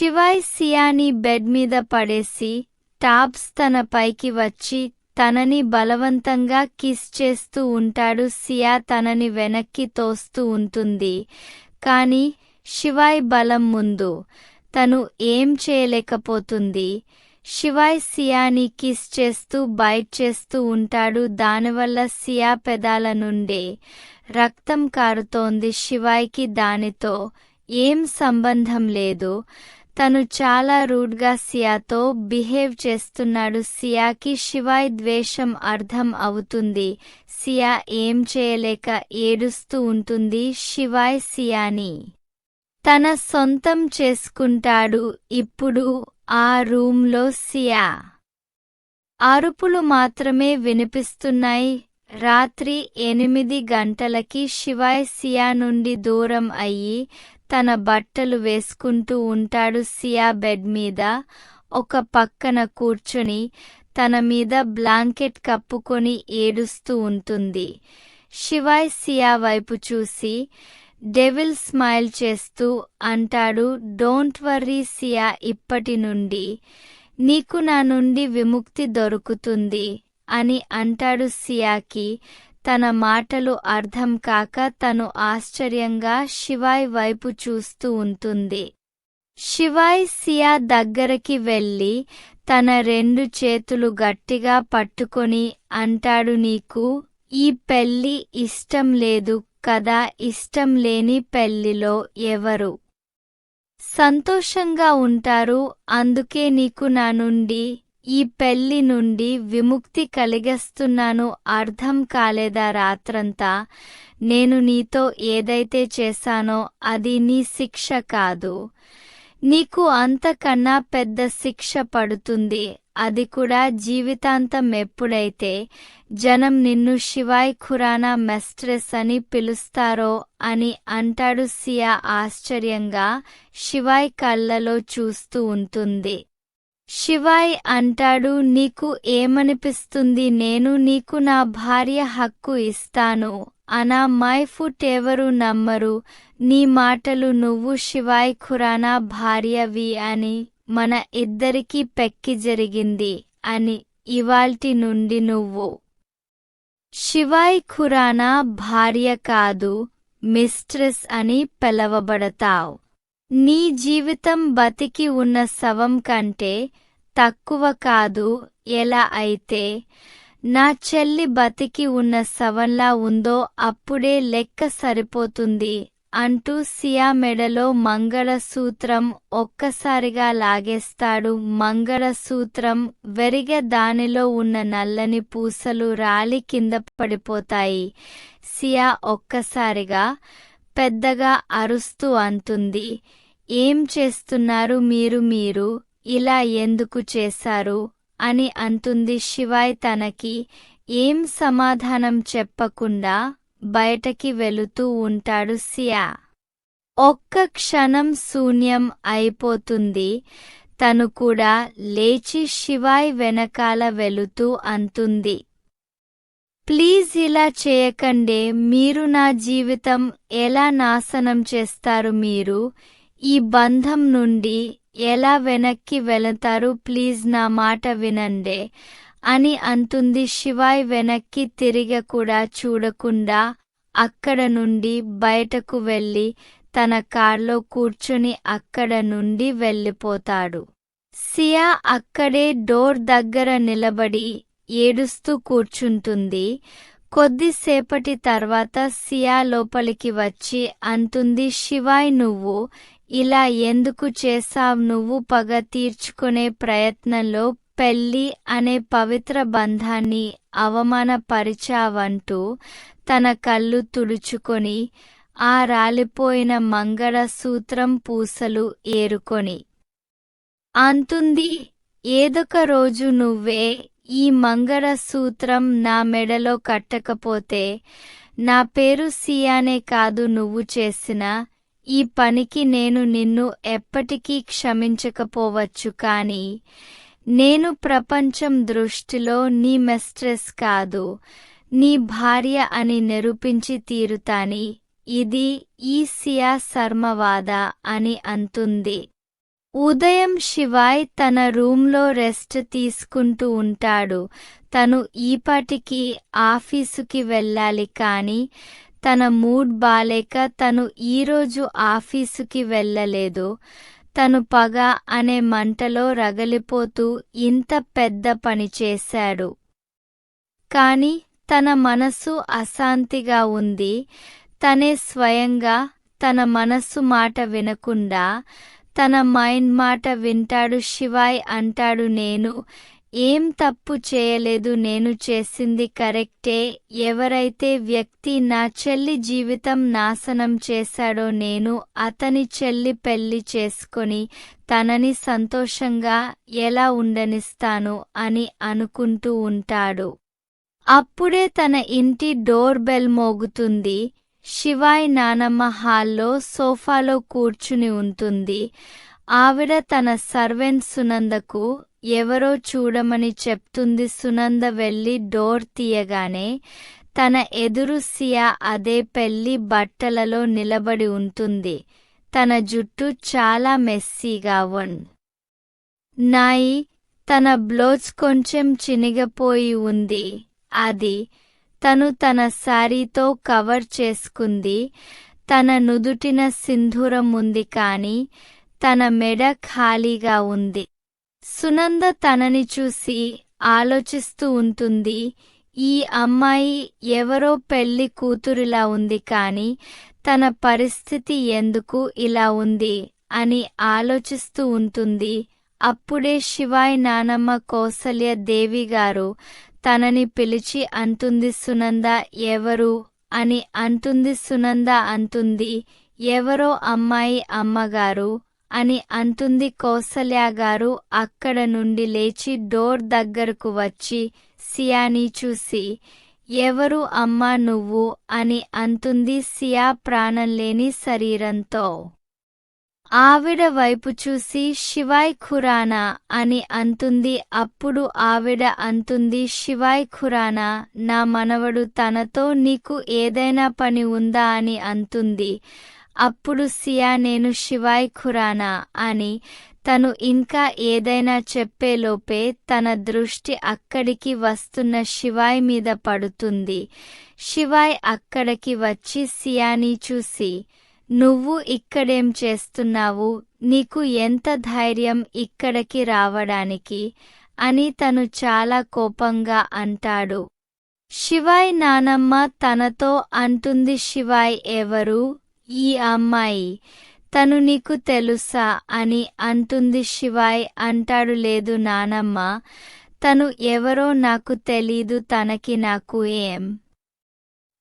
Shivay సియాని bed మీద పడేసి tops తన పైకి వచ్చి తనని బలవంతంగా కిస్ చేస్తూ ఉంటాడు. సియా తనని వెనక్కి తోస్తూ ఉంటుంది. కాని శివాయ్ బలం ముందు. తను ఏం చేయలేకపోతుంది. శివాయ్ సియాని కిస్ చేస్తూ బైట్ చేస్తూ ఉంటాడు. దానివల్ల సియా పెదాల నుండే రక్తం కారుతోంది శివాయ్కి దానితో. ఏం సంబంధం లేదు. తను చాలా రూడ్గా సియాతో బిహేవ్ చేస్తున్నాడు. సియాకి శివాయ్ ద్వేషం అర్థం అవుతుంది. సియా ఏం చేయలేక ఏడుస్తూ ఉంటుంది శివాయ్ సియాని. తన సొంతం చేసుకుంటాడు ఇప్పుడు ఆ రూంలో సియా. అరుపులు మాత్రమే వినిపిస్తున్నాయి. రాత్రి ఎనిమిది గంటలకి శివాయ్ సియా నుండి దూరం అయ్యి తన బట్టలు వేసుకుంటూ ఉంటాడు సియా బెడ్ మీద. ఒక పక్కన కూర్చుని తన మీద బ్లాంకెట్ కప్పుకొని ఏడుస్తూ ఉంటుంది. శివాయ్ సియా వైపు చూసి డెవిల్ స్మైల్ చేస్తూ అంటాడు. డోంట్ వర్రీ సియా ఇప్పటి నుండి. నీకు నా నుండి విముక్తి దొరుకుతుంది అని అంటాడు సియాకి. తన మాటలు అర్థం కాక తను ఆశ్చర్యంగా శివాయ్ వైపు చూస్తూ ఉంటుంది. శివాయ్ సియా దగ్గరకి వెళ్ళి తన రెండు చేతులు గట్టిగా పట్టుకొని అంటాడు నీకు ఈ పెళ్ళి ఇష్టం లేదు కదా ఇష్టం లేని పెళ్ళిలో ఎవరు? సంతోషంగా ఉంటారు అందుకే నీకు నా నుండి ఈ పెళ్ళి నుండి విముక్తి కలిగేస్తున్నాను అర్థం కాలేదా రాత్రంతా? నేను నీతో ఏదైతే చేశానో అది నీ శిక్ష కాదు. నీకు అంతకన్నా పెద్ద శిక్ష పడుతుంది. అది కూడా జీవితాంతం ఎప్పుడైతే జనం నిన్ను శివాయ్ ఖురానా మెస్ట్రెస్ అని పిలుస్తారో అని అంటాడు సియా ఆశ్చర్యంగా శివాయ్ కళ్ళలో చూస్తూ ఉంటుంది. శివాయ్ అంటాడు నీకు ఏమనిపిస్తుంది? నేను నీకు నా భార్య హక్కు ఇస్తాను. అనా మై ఫుట్ ఎవరు నమ్మరు? నీ మాటలు నువ్వు శివాయ్ ఖురానా భార్యవి అని మన ఇద్దరికీ పెక్కి జరిగింది అని ఇవాల్టి నుండి నువ్వు. శివాయ్ ఖురానా భార్య కాదు మిస్ట్రెస్ అని పిలవబడతావు. నీ జీవితం బతికి ఉన్న శవం కంటే తక్కువ కాదు ఎలా అయితే నా చెల్లి బతికి ఉన్న శవంలా ఉందో అప్పుడే లెక్క సరిపోతుంది అంటూ సియా మెడలో మంగళసూత్రం ఒక్కసారిగా లాగేస్తాడు. మంగళసూత్రం వెరిగ దానిలో ఉన్న నల్లని పూసలు రాలి కింద పడిపోతాయి. సియా ఒక్కసారిగా పెద్దగా అరుస్తూ అంటుంది. ఏం చేస్తున్నారు మీరు మీరు? ఇలా ఎందుకు చేశారు? అని అంటుంది శివాయ్ తనకి ఏం సమాధానం చెప్పకుండా బయటకి వెళుతూ ఉంటాడు సియా. ఒక్క క్షణం శూన్యం అయిపోతుంది. తను కూడా లేచి శివాయ్ వెనకాల వెళుతూ అంటుంది. ప్లీజ్ ఇలా చేయకండే మీరు నా జీవితం ఎలా నాశనం చేస్తారు మీరు? ఈ బంధం నుండి ఎలా వెనక్కి వెళతారు? ప్లీజ్ నా మాట వినండే. అని అంటుంది శివాయ్ వెనక్కి తిరిగి కూడా చూడకుండా అక్కడ నుండి బయటకు వెళ్ళి తన కార్లో కూర్చుని అక్కడ నుండి వెళ్ళిపోతాడు. సియా అక్కడే డోర్ దగ్గర నిలబడి ఏడుస్తూ కూర్చుంటుంది. కొద్దిసేపటి తర్వాత సియా లోపలికి వచ్చి అంటుంది శివాయ్ నువ్వు ఇలా ఎందుకు చేశావ్? నువ్వు పగ తీర్చుకునే ప్రయత్నంలో పెళ్ళి అనే పవిత్ర బంధాన్ని అవమానపరిచావంటూ తన కళ్ళు తుడుచుకొని ఆ రాలిపోయిన మంగళ సూత్రం పూసలు ఏరుకొని. అంతుంది ఏదొక రోజు నువ్వే ఈ మంగళసూత్రం నా మెడలో కట్టకపోతే నా పేరు సియానే కాదు నువ్వు చేసిన. ఈ పనికి నేను నిన్ను ఎప్పటికీ క్షమించకపోవచ్చు కాని నేను ప్రపంచం దృష్టిలో నీ మెస్ట్రెస్ కాదు నీ భార్య అని నిరూపించి తీరుతాని. ఇది ఈ సియా శర్మవాద అని అంటుంది. ఉదయం శివాయ్ తన రూంలో రెస్ట్ తీసుకుంటూ ఉంటాడు. తను ఈపాటికి ఆఫీసుకి వెళ్ళాలి కాని తన మూడ్ బాలేక తను ఈరోజు ఆఫీసుకి వెళ్ళలేదు. తను పగ అనే మంటలో రగలిపోతూ ఇంత పెద్ద పని చేశాడు. కాని తన మనసు అశాంతిగా ఉంది. తనే స్వయంగా తన మనస్సు మాట వినకుండా తన మైండ్ మాట వింటాడు శివాయ్ అంటాడు నేను ఏం తప్పు చేయలేదు నేను చేసింది కరెక్టే. ఎవరైతే వ్యక్తి నా చెల్లి జీవితం నాశనం చేశాడో నేను అతని చెల్లి పెళ్ళి చేసుకొని తనని సంతోషంగా ఎలా ఉండనిస్తాను అని అనుకుంటూ ఉంటాడు. అప్పుడే తన ఇంటి డోర్ బెల్ మోగుతుంది. శివాయ్ నానమ్మ హాల్లో సోఫాలో కూర్చుని ఉంటుంది. ఆవిడ తన సర్వెంట్ సునందకు ఎవరో చూడమని చెప్తుంది సునంద వెళ్ళి డోర్ తీయగానే తన ఎదురు సియా అదే పెళ్ళి బట్టలలో నిలబడి ఉంటుంది. తన జుట్టు చాలా మెస్సీగా వన్. నాయి తన బ్లౌజ్ కొంచెం చినిగపోయి ఉంది. అది తను తన శారీతో కవర్ చేసుకుంది. తన నుదుటిన సింధూరం ఉంది కాని తన మెడ ఖాళీగా ఉంది. సునంద తనని చూసి ఆలోచిస్తూ ఉంటుంది ఈ అమ్మాయి ఎవరో పెళ్ళి కూతురిలా ఉంది కాని తన పరిస్థితి ఎందుకు ఇలా ఉంది అని ఆలోచిస్తూ ఉంటుంది. అప్పుడే శివాయ్ నానమ్మ కౌసల్య దేవి గారు తనని పిలిచి అంతుంది సునంద ఎవరు? అని అంటుంది సునంద అంటుంది ఎవరో అమ్మాయి అమ్మగారు? అని అంటుంది కౌసల్య గారు అక్కడ నుండి లేచి డోర్ దగ్గరకు వచ్చి సియాని చూసి ఎవరు అమ్మా నువ్వు? అని అంటుంది సియా ప్రాణం లేని శరీరంతో. ఆవిడ వైపు చూసి శివాయ్ ఖురానా అని అంటుంది. అప్పుడు ఆవిడ అంటుంది శివాయ్ ఖురానా నా మనవడు తనతో నీకు ఏదైనా పని ఉందా అని అంటుంది. అప్పుడు సియా నేను శివాయ్ ఖురానా అని తను ఇంకా ఏదైనా చెప్పేలోపే తన దృష్టి అక్కడికి వస్తున్న శివాయ్ మీద పడుతుంది. శివాయ్ అక్కడికి వచ్చి సియాని చూసి నువ్వు ఇక్కడేం చేస్తున్నావు? నీకు ఎంత ధైర్యం ఇక్కడికి రావడానికి? అని తను చాలా కోపంగా అంటాడు. శివాయ్ నానమ్మ తనతో అంటుంది శివాయ్ ఎవరు? ఈ అమ్మాయి. తను నీకు తెలుసా? అని అంటుంది శివాయ్ అంటాడు లేదు నానమ్మ. తను ఎవరో నాకు తెలీదు తనకి నాకు ఏం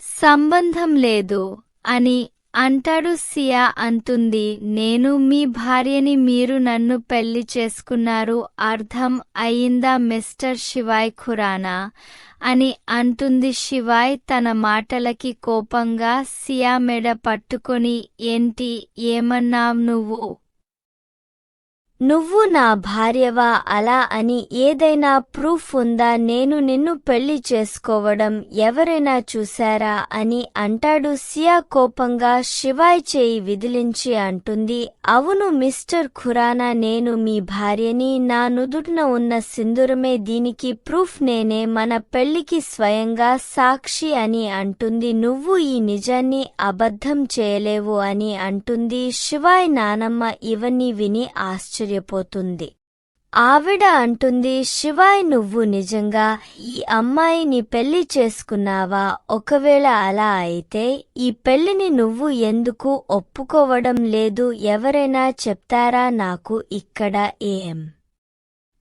సంబంధం లేదు అని అంటాడు సియా అంటుంది నేను మీ భార్యని మీరు నన్ను పెళ్ళి చేసుకున్నారు అర్థం అయిందా మిస్టర్ శివాయ్ ఖురానా అని అంటుంది శివాయ్ తన మాటలకి కోపంగా సియా మెడ పట్టుకొని ఏంటి ఏమన్నావు నువ్వు? నువ్వు నా భార్యవా అలా అని ఏదైనా ప్రూఫ్ ఉందా నేను నిన్ను పెళ్ళి చేసుకోవడం ఎవరైనా చూశారా అని అంటాడు సియా కోపంగా శివాయ్ చేయి విదిలించి అంటుంది. అవును మిస్టర్ ఖురానా నేను మీ భార్యని నా నుదుటిన ఉన్న సింధురమే దీనికి ప్రూఫ్ నేనే మన పెళ్ళికి స్వయంగా సాక్షి అని అంటుంది. నువ్వు ఈ నిజాన్ని అబద్ధం చేయలేవు అని అంటుంది శివాయ్. నానమ్మ ఇవన్నీ విని ఆశ్చర్య ఆశ్చర్యపోతుంది. ఆవిడ అంటుంది శివాయ్ నువ్వు నిజంగా ఈ అమ్మాయిని పెళ్ళి చేసుకున్నావా? ఒకవేళ అలా అయితే ఈ పెళ్ళిని నువ్వు ఎందుకు ఒప్పుకోవడం లేదు? ఎవరైనా చెప్తారా నాకు ఇక్కడ ఏం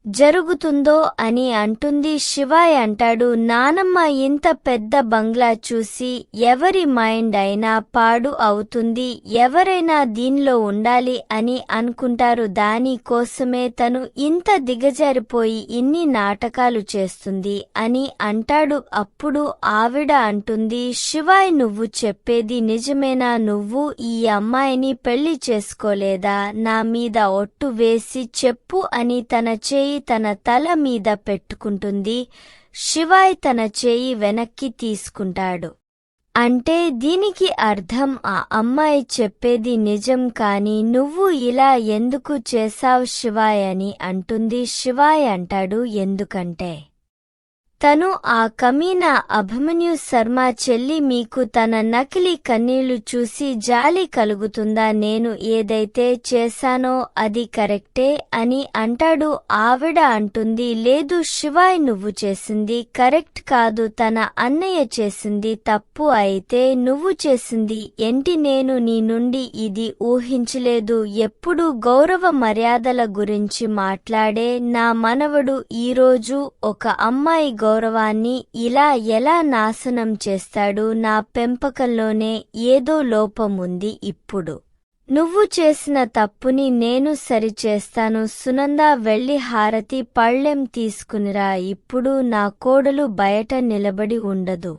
జరుగుతుందో అని అంటుంది శివాయ్ అంటాడు నానమ్మ ఇంత పెద్ద బంగ్లా చూసి ఎవరి మైండ్ అయినా పాడు అవుతుంది ఎవరైనా దీనిలో ఉండాలి అని అనుకుంటారు. దాని కోసమే తను ఇంత దిగజారిపోయి ఇన్ని నాటకాలు చేస్తుంది అని అంటాడు. అప్పుడు ఆవిడ అంటుంది శివాయ్ నువ్వు చెప్పేది నిజమేనా? నువ్వు ఈ అమ్మాయిని పెళ్ళి చేసుకోలేదా? నా మీద ఒట్టు వేసి చెప్పు అని తన చేయి తన తల మీద పెట్టుకుంటుంది. శివాయ్ తన చేయి వెనక్కి తీసుకుంటాడు. అంటే దీనికి అర్థం ఆ అమ్మాయి చెప్పేది నిజం కాని నువ్వు ఇలా ఎందుకు చేశావ్ శివాయ్ అని అంటుంది. శివాయ్ అంటాడు ఎందుకంటే తను ఆ కమీనా అభిమన్యు శర్మ చెల్లి మీకు తన నకిలీ కన్నీళ్ళు చూసి జాలి కలుగుతుందా నేను ఏదైతే చేశానో అది కరెక్టే అని అంటాడు. ఆవిడ అంటుంది లేదు శివాయ్ నువ్వు చేసింది కరెక్ట్ కాదు తన అన్నయ్య చేసింది తప్పు అయితే నువ్వు చేసింది. ఏంటి నేను నీ నుండి ఇది ఊహించలేదు. ఎప్పుడు గౌరవ మర్యాదల గురించి మాట్లాడే నా మనవడు ఈరోజు ఒక అమ్మాయి గౌరవాన్ని ఇలా ఎలా నాశనం చేస్తాడు నా పెంపకంలోనే ఏదో లోపముంది ఇప్పుడు. నువ్వు చేసిన తప్పుని నేను సరిచేస్తాను. సునంద వెళ్ళి హారతి పళ్ళెం తీసుకునిరా. ఇప్పుడు నా కోడలు బయట నిలబడి ఉండదు.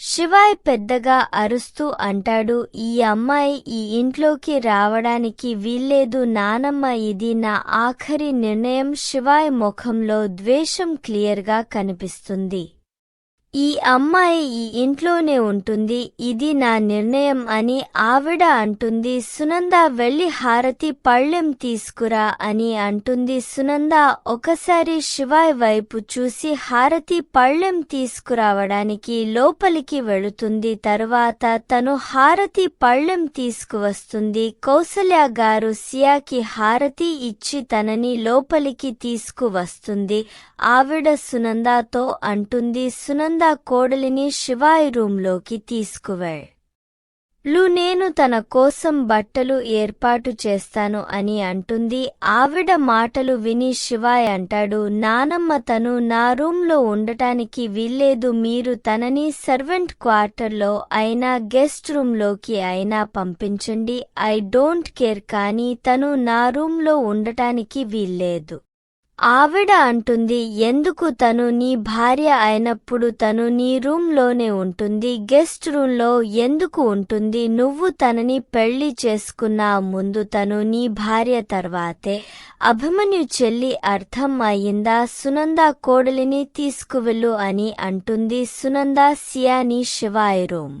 శివాయ్ పెద్దగా అరుస్తూ అంటాడు ఈ అమ్మాయి ఈ ఇంట్లోకి రావడానికి వీల్లేదు నానమ్మ ఇది నా ఆఖరి నిర్ణయం. శివాయ్ ముఖంలో ద్వేషం క్లియర్గా కనిపిస్తుంది. ఈ అమ్మాయి ఈ ఇంట్లోనే ఉంటుంది. ఇది నా నిర్ణయం అని ఆవిడ అంటుంది. సునంద వెళ్ళి హారతి పళ్ళెం తీసుకురా అని అంటుంది. సునంద ఒకసారి శివాయ్ వైపు చూసి హారతి పళ్ళెం తీసుకురావడానికి లోపలికి వెళుతుంది. తరువాత తను హారతి పళ్ళెం తీసుకువస్తుంది. కౌసల్య గారు సియాకి హారతి ఇచ్చి తనని లోపలికి తీసుకువస్తుంది. ఆవిడ సునందాతో అంటుంది. సునంద కోడలిని శివాయి రూంలోకి తీసుకువెళ్. లు నేను తన కోసం బట్టలు ఏర్పాటు చేస్తాను అని అంటుంది. ఆవిడ మాటలు విని శివాయ్ అంటాడు నానమ్మ తను నా రూంలో ఉండటానికి వీల్లేదు. మీరు తనని సర్వెంట్ క్వార్టర్లో అయినా గెస్ట్ రూంలోకి అయినా పంపించండి. ఐ డోంట్ కేర్ కానీ తను నా రూంలో ఉండటానికి వీల్లేదు. ఆవిడ అంటుంది ఎందుకు తను నీ భార్య అయినప్పుడు తను నీ రూంలోనే ఉంటుంది గెస్ట్ రూంలో ఎందుకు ఉంటుంది? నువ్వు తనని పెళ్ళి చేసుకున్నా ముందు తను నీ భార్య తర్వాతే. అభిమన్యు చెల్లి అర్థం అయిందా? సునంద కోడలిని తీసుకువెళ్ళు అని అంటుంది సునంద సియాని శివాయి రూమ్.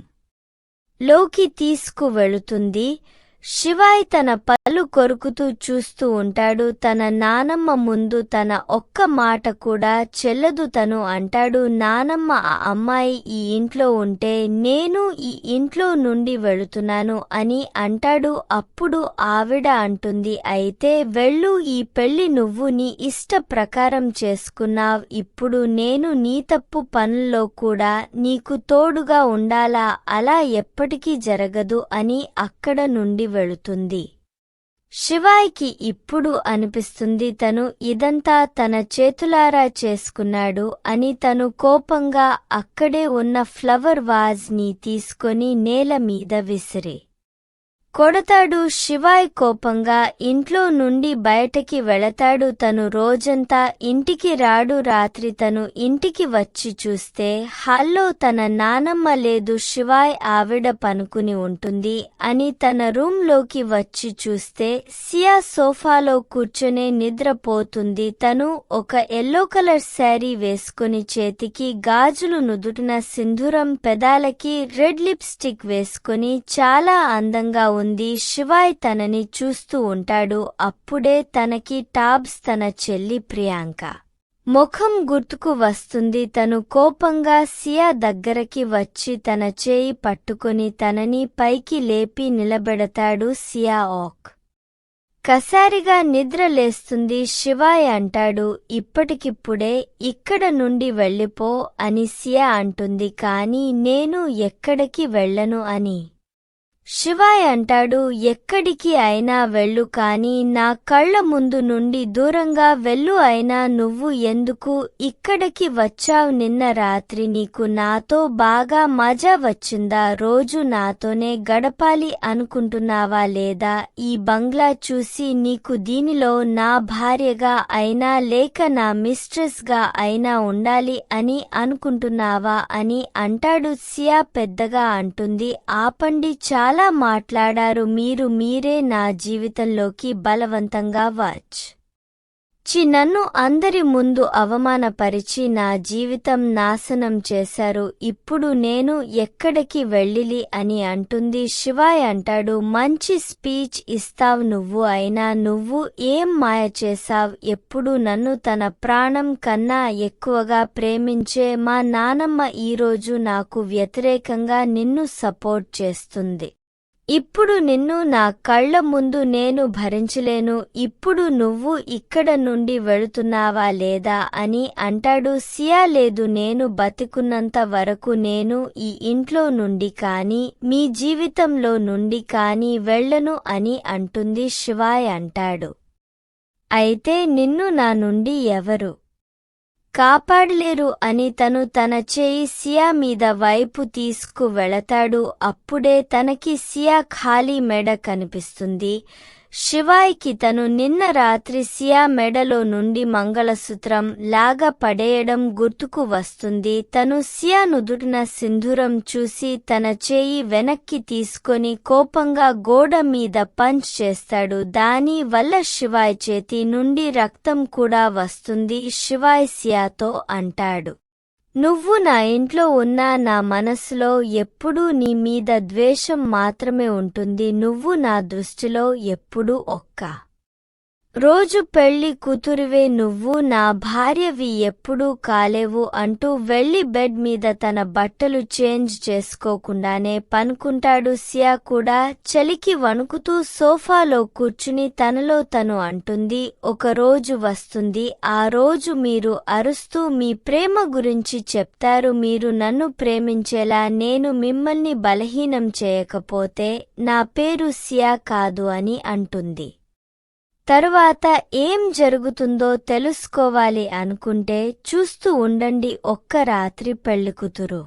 లోకి తీసుకువెళుతుంది. శివాయ్ తన పళ్ళు కొరుకుతూ చూస్తూ ఉంటాడు. తన నానమ్మ ముందు తన ఒక్క మాట కూడా చెల్లదు తను అంటాడు. నానమ్మ ఆ అమ్మాయి ఈ ఇంట్లో ఉంటే నేను ఈ ఇంట్లో నుండి వెళుతున్నాను అని అంటాడు. అప్పుడు ఆవిడ అంటుంది అయితే వెళ్ళు ఈ పెళ్ళి నువ్వు నీ ఇష్ట ప్రకారం చేసుకున్నావ్. ఇప్పుడు నేను నీ తప్పు పనుల్లో కూడా నీకు తోడుగా ఉండాలా? అలా ఎప్పటికీ జరగదు అని అక్కడ నుండి వెళుతుంది. శివాయికి ఇప్పుడు అనిపిస్తుంది తను ఇదంతా తన చేతులారా చేసుకున్నాడు అని తను కోపంగా అక్కడే ఉన్న ఫ్లవర్ వాజ్ని తీసుకొని నేల మీద విసిరి. కొడతాడు శివాయ్ కోపంగా ఇంట్లో నుండి బయటకి వెళతాడు తను రోజంతా ఇంటికి రాడు రాత్రి తను ఇంటికి వచ్చి చూస్తే హాల్లో తన నానమ్మ లేదు శివాయ్ ఆవిడ పనుకుని ఉంటుంది అని తన రూంలోకి వచ్చి చూస్తే సియా సోఫాలో కూర్చొనే నిద్రపోతుంది. తను ఒక ఎల్లో కలర్ శారీ వేసుకుని చేతికి గాజులు నుదుటిన సింధూరం పెదాలకి రెడ్ లిప్స్టిక్ వేసుకుని చాలా అందంగా ఉంది. శివాయ్ తనని చూస్తూ ఉంటాడు. అప్పుడే తనకి టాబ్స్ తన చెల్లి ప్రియాంక. ముఖం గుర్తుకు వస్తుంది. తను కోపంగా సియా దగ్గరకి వచ్చి తన చేయి పట్టుకుని తనని పైకి లేపి నిలబెడతాడు సియా ఓక్ కసారిగా నిద్ర లేస్తుంది. శివాయ్ అంటాడు ఇప్పటికిప్పుడే ఇక్కడ నుండి వెళ్ళిపో అని సియా అంటుంది. కాని నేను ఎక్కడికి వెళ్ళను అని. శివాయ్ అంటాడు ఎక్కడికి అయినా వెళ్ళు కాని నా కళ్ళ ముందు నుండి దూరంగా వెళ్ళు అయినా నువ్వు ఎందుకు ఇక్కడికి వచ్చావు? నిన్న రాత్రి నీకు నాతో బాగా మజా వచ్చిందా? రోజు నాతోనే గడపాలి అనుకుంటున్నావా లేదా? ఈ బంగ్లా చూసి నీకు దీనిలో నా భార్యగా అయినా లేక నా మిస్ట్రెస్గా అయినా ఉండాలి అని అనుకుంటున్నావా? అని అంటాడు. సియా పెద్దగా అంటుంది. ఆపండి చాలా మాట్లాడారు. మీరు మీరే నా జీవితంలోకి బలవంతంగా వాచ్. చి నన్ను అందరి ముందు అవమానపరిచి నా జీవితం నాశనం చేశారు. ఇప్పుడు నేను ఎక్కడికి వెళ్ళిలి అని అంటుంది. శివాయ్ అంటాడు మంచి స్పీచ్ ఇస్తావ్ నువ్వు అయినా నువ్వు ఏం మాయ చేశావ్? ఎప్పుడు నన్ను తన ప్రాణం కన్నా ఎక్కువగా ప్రేమించే మా నానమ్మ ఈరోజు నాకు వ్యతిరేకంగా నిన్ను సపోర్ట్ చేస్తుంది. ఇప్పుడు నిన్ను నా కళ్ళ ముందు నేను భరించలేను. ఇప్పుడు నువ్వు ఇక్కడ నుండి వెళుతున్నావా లేదా అని అంటాడు. సియా లేదు నేను బతికున్నంత వరకు నేను ఈ ఇంట్లో నుండి కాని మీ జీవితంలో నుండి కాని వెళ్ళను అని అంటుంది శివాయ్ అంటాడు. అయితే నిన్ను నా నుండి ఎవరు కాపాడలేరు అని తను తన చేయి సియా మీద వైపు తీసుకు వెళతాడు. అప్పుడే తనకి సియా ఖాళీ మెడ కనిపిస్తుంది. శివాయ్కి తను నిన్న రాత్రి సియా మెడలో నుండి మంగళసూత్రం లాగా పడేయడం గుర్తుకు వస్తుంది. తను సియా నుదుటిన సింధూరం చూసి తన చేయి వెనక్కి తీసుకొని కోపంగా గోడ మీద పంచ్ చేస్తాడు. దాని వల్ల శివాయ్ చేతి నుండి రక్తం కూడా వస్తుంది శివాయ్ సియాతో అంటాడు. నువ్వు నా ఇంట్లో ఉన్నా నా మనస్సులో ఎప్పుడూ నీ మీద ద్వేషం మాత్రమే ఉంటుంది. నువ్వు నా దృష్టిలో ఎప్పుడూ ఒక్క. రోజు పెళ్ళి కూతురివే నువ్వు నా భార్యవి ఎప్పుడూ కాలేవు అంటూ వెళ్ళి బెడ్ మీద తన బట్టలు చేంజ్ చేసుకోకుండానే పనుకుంటాడు సియా కూడా చలికి వణుకుతూ సోఫాలో కూర్చుని తనలో తను అంటుంది ఒక రోజు వస్తుంది ఆ రోజు మీరు అరుస్తూ మీ ప్రేమ గురించి చెప్తారు మీరు నన్ను ప్రేమించేలా నేను మిమ్మల్ని బలహీనం చేయకపోతే నా పేరు సియా కాదు అని అంటుంది. తరువాత ఏం జరుగుతుందో తెలుసుకోవాలి అనుకుంటే చూస్తూ ఉండండి ఒక్క రాత్రి పెళ్ళికూతురు